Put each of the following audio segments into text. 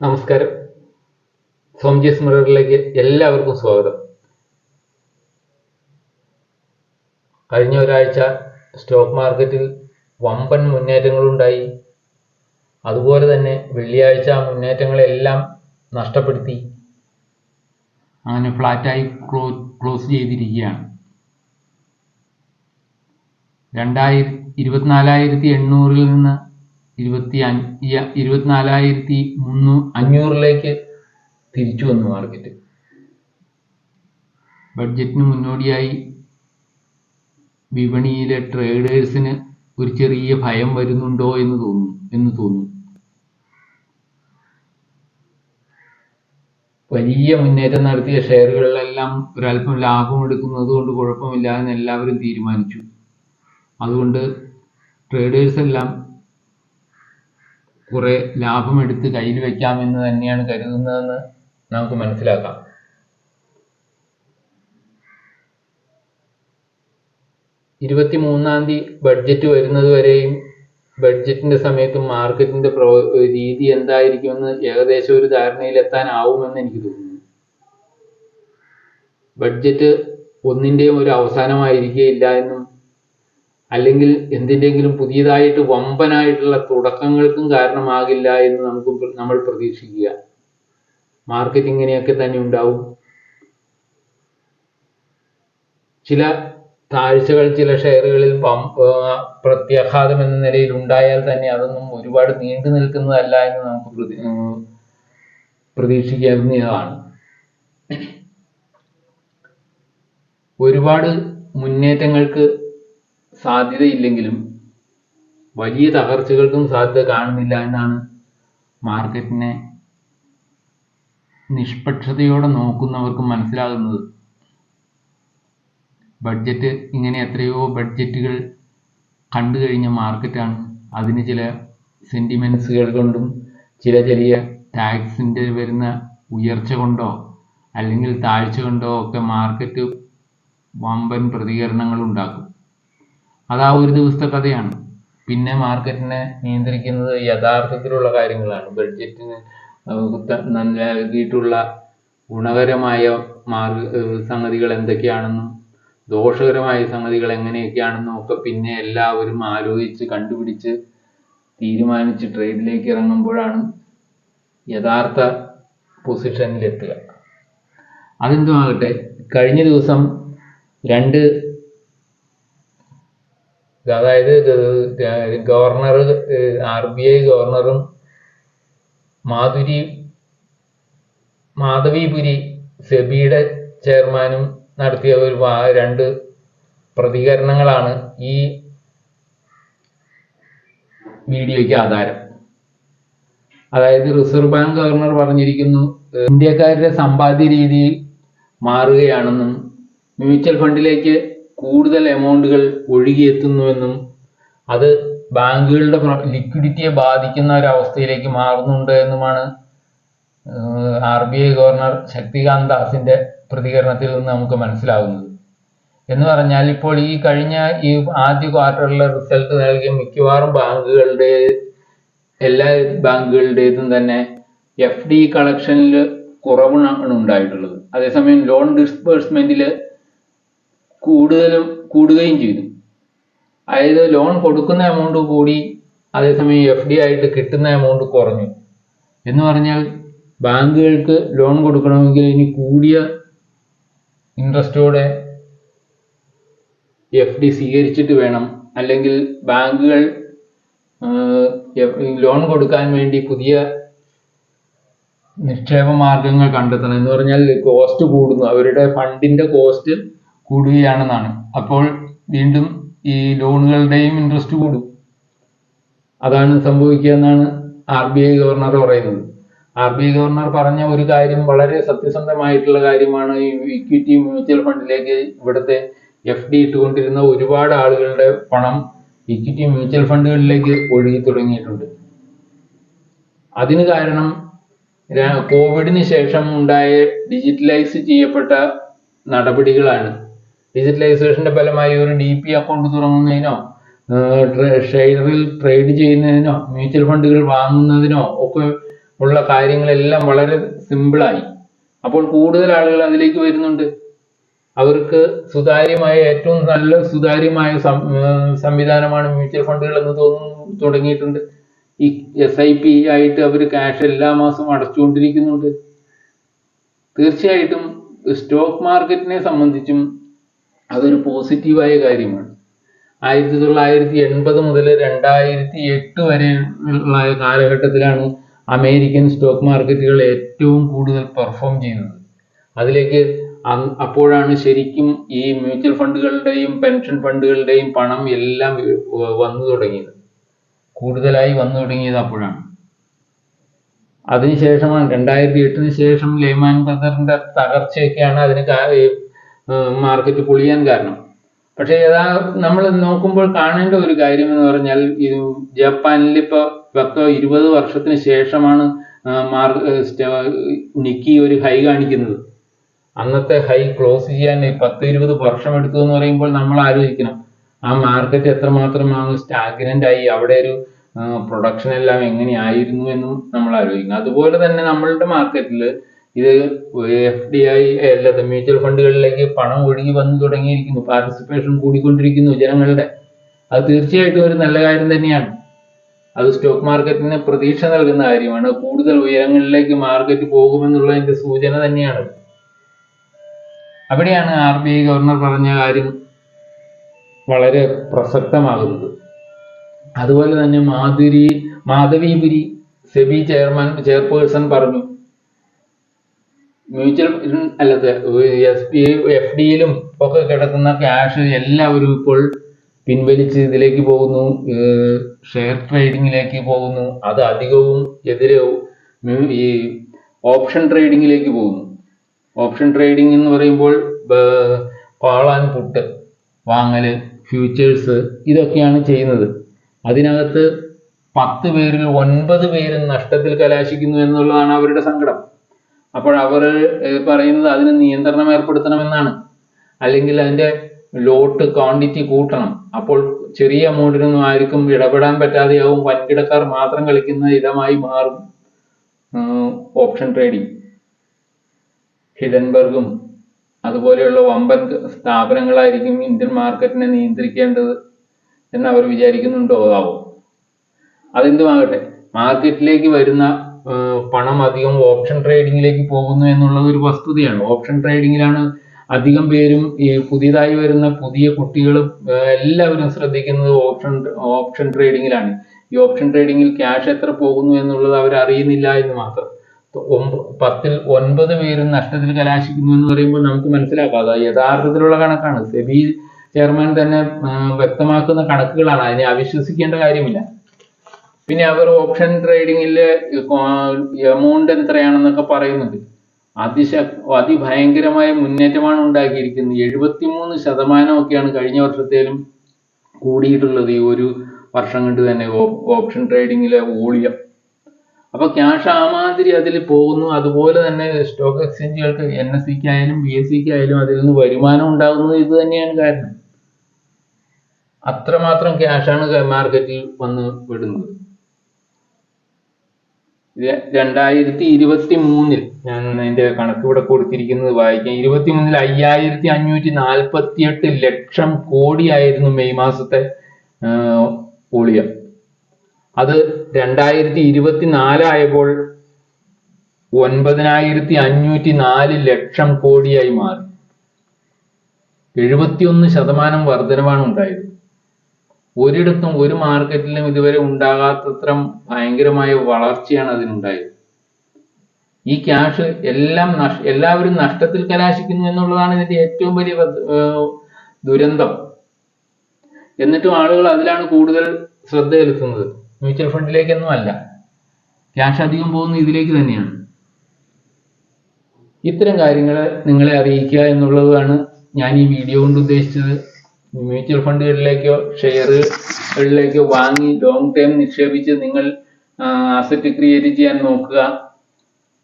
നമസ്കാരം. സോംജിസ് മിററിലേക്ക് എല്ലാവർക്കും സ്വാഗതം. കഴിഞ്ഞ ഒരാഴ്ച സ്റ്റോക്ക് മാർക്കറ്റിൽ വമ്പൻ മുന്നേറ്റങ്ങളുണ്ടായി. അതുപോലെ തന്നെ വെള്ളിയാഴ്ച ആ മുന്നേറ്റങ്ങളെല്ലാം നഷ്ടപ്പെടുത്തി. അങ്ങനെ ഫ്ലാറ്റായി ക്ലോ ക്ലോസ് ചെയ്തിരിക്കുകയാണ്. രണ്ടായിരത്തി ഇരുപത്തിനാലായിരത്തി എണ്ണൂറിൽ നിന്ന് ഇരുപത്തി ഇരുപത്തിനാലായിരത്തി മുന്നൂ അഞ്ഞൂറിലേക്ക് തിരിച്ചു വന്നു മാർക്കറ്റ് ബഡ്ജറ്റിന് മുന്നോടിയായി വിപണിയിലെ ട്രേഡേഴ്സിന് ഒരു ചെറിയ ഭയം വരുന്നുണ്ടോ എന്ന് തോന്നുന്നു എന്ന് തോന്നുന്നു വലിയ മുന്നേറ്റം നടത്തിയ ഷെയറുകളിലെല്ലാം ഒരല്പം ലാഭം എടുക്കുന്നത് കൊണ്ട് കുഴപ്പമില്ല എന്ന് എല്ലാവരും തീരുമാനിച്ചു. അതുകൊണ്ട് ട്രേഡേഴ്സ് എല്ലാം കുറെ ലാഭമെടുത്ത് കയ്യിൽ വെക്കാമെന്ന് തന്നെയാണ് കരുതുന്നതെന്ന് നമുക്ക് മനസ്സിലാക്കാം. ഇരുപത്തി മൂന്നാം തീയതി ബഡ്ജറ്റ് വരുന്നത് വരെയും ബഡ്ജറ്റിന്റെ സമയത്തും മാർക്കറ്റിന്റെ പ്രോ രീതി എന്തായിരിക്കുമെന്ന് ഏകദേശം ഒരു ധാരണയിലെത്താനാവുമെന്ന് എനിക്ക് തോന്നുന്നു. ബഡ്ജറ്റ് ഒന്നിന്റെയും ഒരു അവസാനമായിരിക്കുകയില്ല എന്നും അല്ലെങ്കിൽ എന്തിന്റെങ്കിലും പുതിയതായിട്ട് വമ്പനായിട്ടുള്ള തുടക്കങ്ങൾക്കും കാരണമാകില്ല എന്ന് നമുക്ക് നമ്മൾ പ്രതീക്ഷിക്കുക. മാർക്കറ്റ് ഇങ്ങനെയൊക്കെ തന്നെ ഉണ്ടാവും. ചില താഴ്ചകൾ ചില ഷെയറുകളിൽ പ്രത്യാഘാതം എന്ന നിലയിൽ ഉണ്ടായാൽ തന്നെ അതൊന്നും ഒരുപാട് നീണ്ടു നിൽക്കുന്നതല്ല എന്ന് നമുക്ക് പ്രതീക്ഷിക്കാവുന്നതാണ്. ഒരുപാട് മുന്നേറ്റങ്ങൾക്ക് സാധ്യതയില്ലെങ്കിലും വലിയ തകർച്ചകൾക്കും സാധ്യത കാണുന്നില്ല എന്നാണ് മാർക്കറ്റിനെ നിഷ്പക്ഷതയോടെ നോക്കുന്നവർക്ക് മനസ്സിലാകുന്നത്. ബഡ്ജറ്റ് ഇങ്ങനെ എത്രയോ ബഡ്ജറ്റുകൾ കണ്ടു കഴിഞ്ഞ മാർക്കറ്റാണ്. അതിന് ചില സെന്റിമെൻസുകൾ കൊണ്ടും ചില ചെറിയ ടാക്സിന്റെ വരുന്ന ഉയർച്ച കൊണ്ടോ അല്ലെങ്കിൽ താഴ്ച കൊണ്ടോ ഒക്കെ മാർക്കറ്റ് വമ്പൻ പ്രതികരണങ്ങൾ ഉണ്ടാക്കും. അത് ആ ഒരു ദിവസത്തെ കഥയാണ്. പിന്നെ മാർക്കറ്റിനെ നിയന്ത്രിക്കുന്നത് യഥാർത്ഥത്തിലുള്ള കാര്യങ്ങളാണ്. ബഡ്ജറ്റിന് നൽകിയിട്ടുള്ള ഗുണകരമായ മാർഗ സംഗതികൾ എന്തൊക്കെയാണെന്നും ദോഷകരമായ സംഗതികൾ എങ്ങനെയൊക്കെയാണെന്നും ഒക്കെ പിന്നെ എല്ലാവരും ആലോചിച്ച് കണ്ടുപിടിച്ച് തീരുമാനിച്ച് ട്രേഡിലേക്ക് ഇറങ്ങുമ്പോഴാണ് യഥാർത്ഥ പൊസിഷനിലെത്തുക. അതെന്തുമാകട്ടെ കഴിഞ്ഞ ദിവസം രണ്ട് അതായത് ഗവർണർ ആർ ബി ഐ ഗവർണറും മാധുരി മാധവിപുരി സെബിയുടെ ചെയർമാനും നടത്തിയ ഒരു രണ്ട് പ്രതികരണങ്ങളാണ് ഈ വീഡിയോയ്ക്ക് ആധാരം. അതായത് റിസർവ് ബാങ്ക് ഗവർണർ പറഞ്ഞിരിക്കുന്നു ഇന്ത്യക്കാരുടെ സമ്പാദ്യ രീതി മാറുകയാണെന്നും മ്യൂച്വൽ ഫണ്ടിലേക്ക് കൂടുതൽ എമൗണ്ടുകൾ ഒഴുകിയെത്തുന്നുവെന്നും അത് ബാങ്കുകളുടെ ലിക്വിഡിറ്റിയെ ബാധിക്കുന്ന ഒരു അവസ്ഥയിലേക്ക് മാറുന്നുണ്ട് എന്നുമാണ് R B I governor Shaktikanta ദാസിന്റെ പ്രതികരണത്തിൽ നിന്ന് നമുക്ക് മനസ്സിലാകുന്നത്. എന്ന് പറഞ്ഞാൽ ഇപ്പോൾ ഈ കഴിഞ്ഞ ഈ ആദ്യ ക്വാർട്ടറിലെ റിസൾട്ട് നൽകിയ മിക്കവാറും ബാങ്കുകളുടെ എല്ലാ ബാങ്കുകളുടേതും തന്നെ എഫ് ഡി കളക്ഷനിൽ കുറവാണ് ഉണ്ടായിട്ടുള്ളത്. അതേസമയം ലോൺ ഡിസ്ബേഴ്സ്മെന്റിൽ കൂടുതലും കൂടുകയും ചെയ്തു. അതായത് ലോൺ കൊടുക്കുന്ന എമൗണ്ട് കൂടി അതേസമയം എഫ് ഡി ആയിട്ട് കിട്ടുന്ന എമൗണ്ട് കുറഞ്ഞു. എന്ന് പറഞ്ഞാൽ ബാങ്കുകൾക്ക് ലോൺ കൊടുക്കണമെങ്കിൽ ഇനി കൂടിയ ഇൻട്രസ്റ്റോടെ എഫ് ഡി സ്വീകരിച്ചിട്ട് വേണം. അല്ലെങ്കിൽ ബാങ്കുകൾ ലോൺ കൊടുക്കാൻ വേണ്ടി പുതിയ നിക്ഷേപ മാർഗങ്ങൾ കണ്ടെത്തണം. എന്ന് പറഞ്ഞാൽ കോസ്റ്റ് കൂടുന്നു. അവരുടെ ഫണ്ടിന്റെ കോസ്റ്റ് കൂടുകയാണെന്നാണ്. അപ്പോൾ വീണ്ടും ഈ ലോണുകളുടെയും ഇൻട്രസ്റ്റ് കൂടും. അതാണ് സംഭവിക്കുക എന്നാണ് ആർ ബി ഐ ഗവർണർ പറയുന്നത്. ആർ ബി ഐ ഗവർണർ പറഞ്ഞ ഒരു കാര്യം വളരെ സത്യസന്ധമായിട്ടുള്ള കാര്യമാണ്. ഈ ഇക്വിറ്റി മ്യൂച്വൽ ഫണ്ടിലേക്ക് ഇവിടുത്തെ എഫ് ഡി ഇട്ടുകൊണ്ടിരുന്ന ഒരുപാട് ആളുകളുടെ പണം ഇക്വിറ്റി മ്യൂച്വൽ ഫണ്ടുകളിലേക്ക് ഒഴുകി തുടങ്ങിയിട്ടുണ്ട്. അതിന് കാരണം കോവിഡിന് ശേഷം ഉണ്ടായ ഡിജിറ്റലൈസ് ചെയ്യപ്പെട്ട നടപടികളാണ്. ഡിജിറ്റലൈസേഷന്റെ ഫലമായി ഒരു ഡി പി അക്കൗണ്ട് തുടങ്ങുന്നതിനോ ഷെയറിൽ ട്രേഡ് ചെയ്യുന്നതിനോ മ്യൂച്വൽ ഫണ്ടുകൾ വാങ്ങുന്നതിനോ ഒക്കെ ഉള്ള കാര്യങ്ങളെല്ലാം വളരെ സിമ്പിളായി അപ്പോൾ കൂടുതൽ ആളുകൾ അതിലേക്ക് വരുന്നുണ്ട്. അവർക്ക് സുതാര്യമായ ഏറ്റവും നല്ല സുതാര്യമായ സംവിധാനമാണ് മ്യൂച്വൽ ഫണ്ടുകൾ എന്ന് തോന്നുന്നു തുടങ്ങിയിട്ടുണ്ട്. ഈ എസ് ഐ പി ആയിട്ട് അവർ ക്യാഷ് എല്ലാ മാസവും അടച്ചുകൊണ്ടിരിക്കുന്നുണ്ട്. തീർച്ചയായിട്ടും സ്റ്റോക്ക് മാർക്കറ്റിനെ സംബന്ധിച്ചും അതൊരു പോസിറ്റീവായ കാര്യമാണ്. ആയിരത്തി തൊള്ളായിരത്തി എൺപത് മുതൽ രണ്ടായിരത്തി എട്ട് വരെ ഉള്ള കാലഘട്ടത്തിലാണ് അമേരിക്കൻ സ്റ്റോക്ക് മാർക്കറ്റുകൾ ഏറ്റവും കൂടുതൽ പെർഫോം ചെയ്യുന്നത്. അതിലേക്ക് അപ്പോഴാണ് ശരിക്കും ഈ മ്യൂച്വൽ ഫണ്ടുകളുടെയും പെൻഷൻ ഫണ്ടുകളുടെയും പണം എല്ലാം വന്നു തുടങ്ങിയത്. കൂടുതലായി വന്നു തുടങ്ങിയത് അപ്പോഴാണ്. അതിനുശേഷമാണ് രണ്ടായിരത്തി എട്ടിന് ശേഷം ലേമാൻ ബ്രദറിന്റെ തകർച്ചയൊക്കെയാണ് അതിന് മാർക്കറ്റ് പൊളിയാൻ കാരണം. പക്ഷേ യഥാ നമ്മൾ നോക്കുമ്പോൾ കാണേണ്ട ഒരു കാര്യം എന്ന് പറഞ്ഞാൽ ഇത് ജപ്പാനിൽ ഇപ്പോൾ പത്തോ ഇരുപത് വർഷത്തിന് ശേഷമാണ് മാർ നിക്കി ഒരു ഹൈ കാണിക്കുന്നത്. അന്നത്തെ ഹൈ ക്ലോസ് ചെയ്യാൻ പത്ത് ഇരുപത് വർഷം എടുത്തു എന്ന് പറയുമ്പോൾ നമ്മൾ ആലോചിക്കണം. ആ മാർക്കറ്റ് എത്രമാത്രമാണ് സ്റ്റാഗ്നന്റ് ആയി അവിടെ ഒരു പ്രൊഡക്ഷൻ എല്ലാം എങ്ങനെയായിരുന്നു എന്നും നമ്മൾ ആലോചിക്കണം. അതുപോലെ തന്നെ നമ്മളുടെ മാർക്കറ്റിൽ ഇത് എഫ് ഡി ഐ അല്ലാതെ മ്യൂച്വൽ ഫണ്ടുകളിലേക്ക് പണം ഒഴുകി വന്നു തുടങ്ങിയിരിക്കുന്നു. പാർട്ടിസിപ്പേഷൻ കൂടിക്കൊണ്ടിരിക്കുന്നു ജനങ്ങളുടെ. അത് തീർച്ചയായിട്ടും ഒരു നല്ല കാര്യം തന്നെയാണ്. അത് സ്റ്റോക്ക് മാർക്കറ്റിന് പ്രതീക്ഷ നൽകുന്ന കാര്യമാണ്. കൂടുതൽ ഉയരങ്ങളിലേക്ക് മാർക്കറ്റ് പോകുമെന്നുള്ളതിന്റെ സൂചന തന്നെയാണ്. അവിടെയാണ് ആർ ബി ഐ ഗവർണർ പറഞ്ഞ കാര്യം വളരെ പ്രസക്തമാകുന്നത്. അതുപോലെ തന്നെ മാധുരി മാധവിപുരി സെബി ചെയർമാൻ ചെയർപേഴ്സൺ പറഞ്ഞു. മ്യൂച്വൽ അല്ലാതെ എസ് ബി എഫ് ഡിയിലും ഒക്കെ കിടക്കുന്ന ക്യാഷ് എല്ലാവരും ഇപ്പോൾ പിൻവലിച്ച് ഇതിലേക്ക് പോകുന്നു. ഷെയർ ട്രേഡിങ്ങിലേക്ക് പോകുന്നു. അത് അധികവും എതിരെ ഈ ഓപ്ഷൻ ട്രേഡിങ്ങിലേക്ക് പോകുന്നു. ഓപ്ഷൻ ട്രേഡിംഗ് എന്ന് പറയുമ്പോൾ കാൾ ആൻഡ് പുട്ട് വാങ്ങൽ ഫ്യൂച്ചേഴ്സ് ഇതൊക്കെയാണ് ചെയ്യുന്നത്. അതിനകത്ത് പത്ത് പേരിൽ ഒൻപത് പേരും നഷ്ടത്തിൽ കലാശിക്കുന്നു എന്നുള്ളതാണ് അവരുടെ സങ്കടം. അപ്പോൾ അവർ പറയുന്നത് അതിന് നിയന്ത്രണം ഏർപ്പെടുത്തണമെന്നാണ്. അല്ലെങ്കിൽ അതിന്റെ ലോട്ട് ക്വാണ്ടിറ്റി കൂട്ടണം. അപ്പോൾ ചെറിയ എമൗണ്ടിനൊന്നും ആർക്കും ഇടപെടാൻ പറ്റാതെയാവും. വൻകിടക്കാർ മാത്രം കളിക്കുന്ന ഇടമായി മാറും. ഓപ്ഷൻ ട്രേഡിംഗ് ഹിഡൻബർഗും അതുപോലെയുള്ള വമ്പൻ സ്ഥാപനങ്ങളായിരിക്കും ഇന്ത്യൻ മാർക്കറ്റിനെ നിയന്ത്രിക്കേണ്ടത് എന്ന് അവർ വിചാരിക്കുന്നുണ്ടോ? ആവോ? അതെന്തുമാകട്ടെ? മാർക്കറ്റിലേക്ക് വരുന്ന പണം അധികം ഓപ്ഷൻ ട്രേഡിങ്ങിലേക്ക് പോകുന്നു എന്നുള്ളത് ഒരു വസ്തുതയാണ്. ഓപ്ഷൻ ട്രേഡിങ്ങിലാണ് അധികം പേരും ഈ പുതിയതായി വരുന്ന പുതിയ കുട്ടികളും എല്ലാവരും ശ്രദ്ധിക്കുന്നത് ഓപ്ഷൻ ഓപ്ഷൻ ട്രേഡിങ്ങിലാണ് ഈ ഓപ്ഷൻ ട്രേഡിങ്ങിൽ ക്യാഷ് എത്ര പോകുന്നു എന്നുള്ളത് അവർ അറിയുന്നില്ല എന്ന് മാത്രം. പത്തിൽ ഒൻപത് പേരും നഷ്ടത്തിൽ കലാശിക്കുന്നു എന്ന് പറയുമ്പോൾ നമുക്ക് മനസ്സിലാക്കാം. അത് യഥാർത്ഥത്തിലുള്ള കണക്കാണ്. സെബി ചെയർമാൻ തന്നെ വ്യക്തമാക്കുന്ന കണക്കുകളാണ്. അതിനെ അവിശ്വസിക്കേണ്ട കാര്യമില്ല. പിന്നെ അവർ ഓപ്ഷൻ ട്രേഡിങ്ങിൽ എമൗണ്ട് എത്രയാണെന്നൊക്കെ പറയുന്നുണ്ട്. അതിശ അതിഭയങ്കരമായ മുന്നേറ്റമാണ് ഉണ്ടാക്കിയിരിക്കുന്നത്. എഴുപത്തിമൂന്ന് ശതമാനമൊക്കെയാണ് കഴിഞ്ഞ വർഷത്തേലും കൂടിയിട്ടുള്ളത് ഈ ഒരു വർഷം കൊണ്ട് തന്നെ ഓപ്ഷൻ ട്രേഡിങ്ങിലെ വോളിയം അപ്പൊ ക്യാഷ് ആമാതിരി അതിൽ പോകുന്നു. അതുപോലെ തന്നെ സ്റ്റോക്ക് എക്സ്ചേഞ്ചുകൾക്ക് എൻ എസ് സിക്ക് ആയാലും ബി എസ് സിക്ക് ആയാലും അതിൽ നിന്ന് വരുമാനം ഉണ്ടാകുന്നത് ഇത് തന്നെയാണ് കാരണം. അത്രമാത്രം ക്യാഷാണ് മാർക്കറ്റിൽ വന്ന് വിടുന്നത് രണ്ടായിരത്തി ഇരുപത്തി മൂന്നിൽ ഞാൻ അതിന്റെ കണക്ക് ഇവിടെ കൊടുത്തിരിക്കുന്നത് വായിക്കാം. ഇരുപത്തി മൂന്നിൽ അയ്യായിരത്തി അഞ്ഞൂറ്റി നാൽപ്പത്തി എട്ട് ലക്ഷം കോടിയായിരുന്നു മെയ് മാസത്തെ പോളിയ അത് രണ്ടായിരത്തി ഇരുപത്തി നാലായപ്പോൾ ഒൻപതിനായിരത്തി അഞ്ഞൂറ്റി നാല് ലക്ഷം കോടിയായി മാറി. എഴുപത്തിയൊന്ന് ശതമാനം വർധനവാണ് ഉണ്ടായത് ഒരിടത്തും ഒരു മാർക്കറ്റിലും ഇതുവരെ ഉണ്ടാകാത്തത്ര ഭയങ്കരമായ വളർച്ചയാണ് അതിനുണ്ടായത്. ഈ ക്യാഷ് എല്ലാം നഷ് എല്ലാവരും നഷ്ടത്തിൽ കലാശിക്കുന്നു എന്നുള്ളതാണ് ഇതിന്റെ ഏറ്റവും വലിയ ദുരന്തം. എന്നിട്ടും ആളുകൾ അതിലാണ് കൂടുതൽ ശ്രദ്ധ ചെലുത്തുന്നത്. മ്യൂച്വൽ ഫണ്ടിലേക്കൊന്നും അല്ല. ക്യാഷ് അധികം പോകുന്നത് ഇതിലേക്ക് തന്നെയാണ്. ഇത്തരം കാര്യങ്ങൾ നിങ്ങളെ അറിയിക്കുക എന്നുള്ളതാണ് ഞാൻ ഈ വീഡിയോ കൊണ്ട് ഉദ്ദേശിച്ചത്. മ്യൂച്വൽ ഫണ്ടുകളിലേക്കോ ഷെയറുകളിലേക്കോ വാങ്ങി ലോങ് ടൈം നിക്ഷേപിച്ച് നിങ്ങൾ അസറ്റ് ക്രിയേറ്റ് ചെയ്യാൻ നോക്കുക.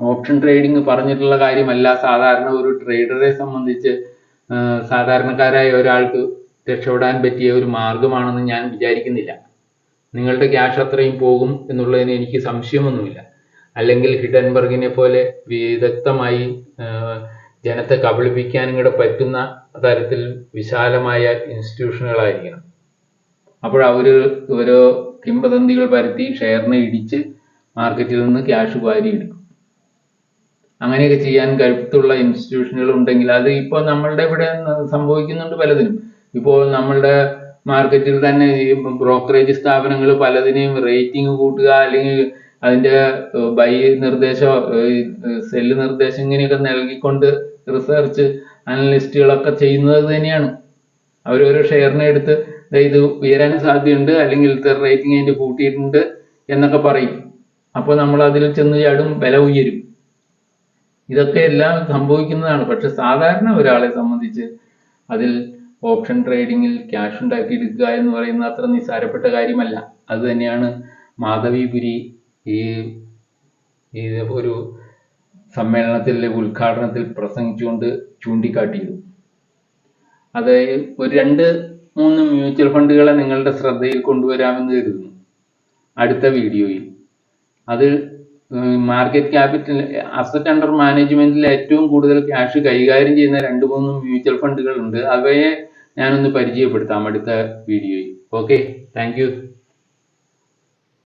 ഓപ്ഷൻ ട്രേഡിംഗ് പറഞ്ഞിട്ടുള്ള കാര്യമല്ല. സാധാരണ ഒരു ട്രേഡറെ സംബന്ധിച്ച് സാധാരണക്കാരായ ഒരാൾക്ക് രക്ഷപ്പെടാൻ പറ്റിയ ഒരു മാർഗമാണെന്ന് ഞാൻ വിചാരിക്കുന്നില്ല. നിങ്ങളുടെ ക്യാഷ് അത്രയും പോകും എന്നുള്ളതിന് എനിക്ക് സംശയമൊന്നുമില്ല. അല്ലെങ്കിൽ ഹിഡൻബർഗിനെ പോലെ വിദഗ്ധമായി ജനത്തെ കബളിപ്പിക്കാനും കൂടെ പറ്റുന്ന തരത്തിൽ വിശാലമായ ഇൻസ്റ്റിറ്റ്യൂഷനുകളായിരിക്കണം അപ്പോൾ അവർ ഓരോ കിംവദന്തികൾ പരത്തി ഷെയറിനെ ഇടിച്ച് മാർക്കറ്റിൽ നിന്ന് ക്യാഷ് വാരി എടുക്കും. അങ്ങനെയൊക്കെ ചെയ്യാൻ കരുത്തുള്ള ഇൻസ്റ്റിറ്റ്യൂഷനുകൾ ഉണ്ടെങ്കിൽ അത് ഇപ്പോൾ നമ്മളുടെ ഇവിടെ സംഭവിക്കുന്നുണ്ട് പലതിനും. ഇപ്പോൾ നമ്മളുടെ മാർക്കറ്റിൽ തന്നെ ഈ ബ്രോക്കറേജ് സ്ഥാപനങ്ങൾ പലതിനെയും റേറ്റിംഗ് കൂട്ടുക അല്ലെങ്കിൽ അതിന്റെ ബൈ നിർദ്ദേശം സെല്ല് നിർദ്ദേശം ഇങ്ങനെയൊക്കെ നൽകിക്കൊണ്ട് റിസർച്ച് അനലിസ്റ്റുകളൊക്കെ ചെയ്യുന്നത് തന്നെയാണ്. അവരോരോ ഷെയറിനെ എടുത്ത് ഇത് ഉയരാൻ സാധ്യതയുണ്ട് അല്ലെങ്കിൽ റേറ്റിംഗ് അതിന്റെ കൂട്ടിയിട്ടുണ്ട് എന്നൊക്കെ പറയും. അപ്പോൾ നമ്മൾ അതിൽ ചെന്ന് ചാടും വില ഉയരും. ഇതൊക്കെ എല്ലാം സംഭവിക്കുന്നതാണ്. പക്ഷെ സാധാരണ ഒരാളെ സംബന്ധിച്ച് അതിൽ ഓപ്ഷൻ ട്രേഡിങ്ങിൽ ക്യാഷ് ഉണ്ടാക്കിയെടുക്കുക എന്ന് പറയുന്നത് അത്ര നിസ്സാരപ്പെട്ട കാര്യമല്ല. അത് തന്നെയാണ് മാധവിപുരി ഈ ഒരു സമ്മേളനത്തിലെ ഉദ്ഘാടനത്തിൽ പ്രസംഗിച്ചുകൊണ്ട് ചൂണ്ടിക്കാട്ടിയത് അത് ഒരു രണ്ട് മൂന്ന് മ്യൂച്വൽ ഫണ്ടുകളെ നിങ്ങളുടെ ശ്രദ്ധയിൽ കൊണ്ടുവരാമെന്ന് കരുതുന്നു. അടുത്ത വീഡിയോയിൽ. അത് മാർക്കറ്റ് ക്യാപിറ്റൽ അസറ്റ് അണ്ടർ മാനേജ്മെന്റിൽ ഏറ്റവും കൂടുതൽ ക്യാഷ് കൈകാര്യം ചെയ്യുന്ന രണ്ട് മൂന്ന് മ്യൂച്വൽ ഫണ്ടുകൾ ഉണ്ട് അവയെ ഞാനൊന്ന് പരിചയപ്പെടുത്താം അടുത്ത വീഡിയോയിൽ. Okay thank